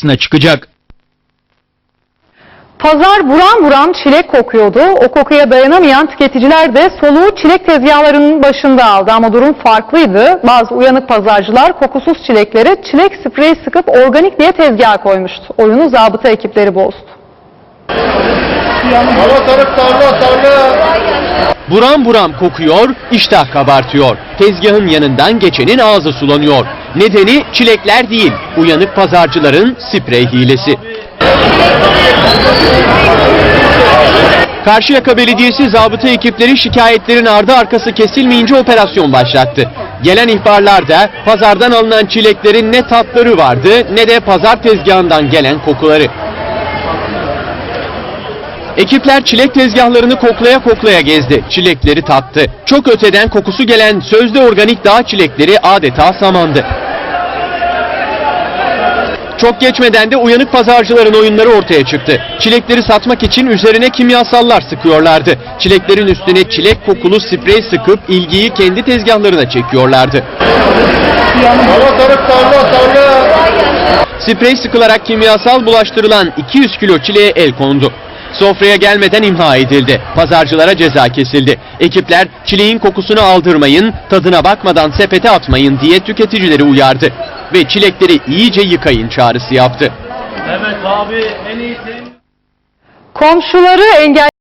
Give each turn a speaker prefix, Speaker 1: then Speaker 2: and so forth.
Speaker 1: karşısına çıkacak.
Speaker 2: Pazar buram buram çilek kokuyordu. O kokuya dayanamayan tüketiciler de soluğu çilek tezgahlarının başında aldı. Ama durum farklıydı. Bazı uyanık pazarcılar kokusuz çilekleri çilek spreyi sıkıp organik diye tezgaha koymuştu. Oyunu zabıta ekipleri bozdu.
Speaker 3: Hava tarık tarla tarla.
Speaker 4: Buram buram kokuyor, iştah kabartıyor. Tezgahın yanından geçenin ağzı sulanıyor. Nedeni çilekler değil, uyanık pazarcıların sprey hilesi. Karşıyaka Belediyesi zabıta ekipleri şikayetlerin ardı arkası kesilmeyince operasyon başlattı. Gelen ihbarlarda pazardan alınan çileklerin ne tatları vardı ne de pazar tezgahından gelen kokuları. Ekipler çilek tezgahlarını koklaya koklaya gezdi. Çilekleri tattı. Çok öteden kokusu gelen sözde organik dağ çilekleri adeta samandı. Çok geçmeden de uyanık pazarcıların oyunları ortaya çıktı. Çilekleri satmak için üzerine kimyasallar sıkıyorlardı. Çileklerin üstüne çilek kokulu sprey sıkıp ilgiyi kendi tezgahlarına çekiyorlardı.
Speaker 3: Tarla tarla.
Speaker 4: Sprey sıkılarak kimyasal bulaştırılan 200 kilo çileğe el kondu. Sofraya gelmeden imha edildi. Pazarcılara ceza kesildi. Ekipler çileğin kokusunu aldırmayın, tadına bakmadan sepete atmayın diye tüketicileri uyardı. Ve çilekleri iyice yıkayın çağrısı yaptı.
Speaker 5: Evet abi en iyisi.
Speaker 2: Komşuları engel